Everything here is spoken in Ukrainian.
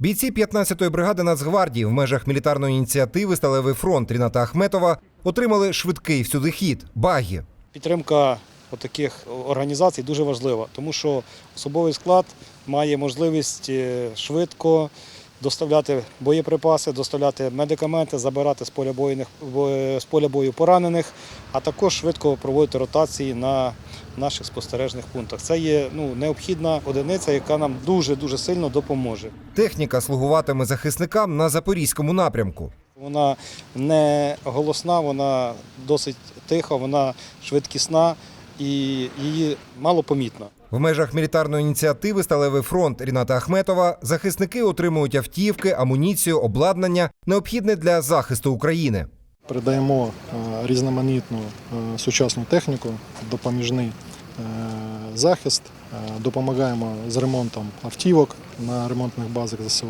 Бійці 15-ї бригади Нацгвардії в межах мілітарної ініціативи Сталевий фронт Ріната Ахметова отримали швидкий всюдихід багі. Підтримка таких організацій дуже важлива, тому що особовий склад має можливість е, швидко доставляти боєприпаси, доставляти медикаменти, забирати з поля бою, з поля бою поранених, а також швидко проводити ротації на наших спостережних пунктах. Це є ну, необхідна одиниця, яка нам дуже дуже сильно допоможе. Техніка слугуватиме захисникам на запорізькому напрямку. Вона не голосна, вона досить тиха, вона швидкісна і її мало помітно. В межах мілітарної ініціативи Сталевий фронт Ріната Ахметова захисники отримують автівки, амуніцію, обладнання необхідне для захисту України. Передаємо е, різноманітну е, сучасну техніку, допоміжний захист, е, допомагаємо з ремонтом автівок на ремонтних базах ЗСУ.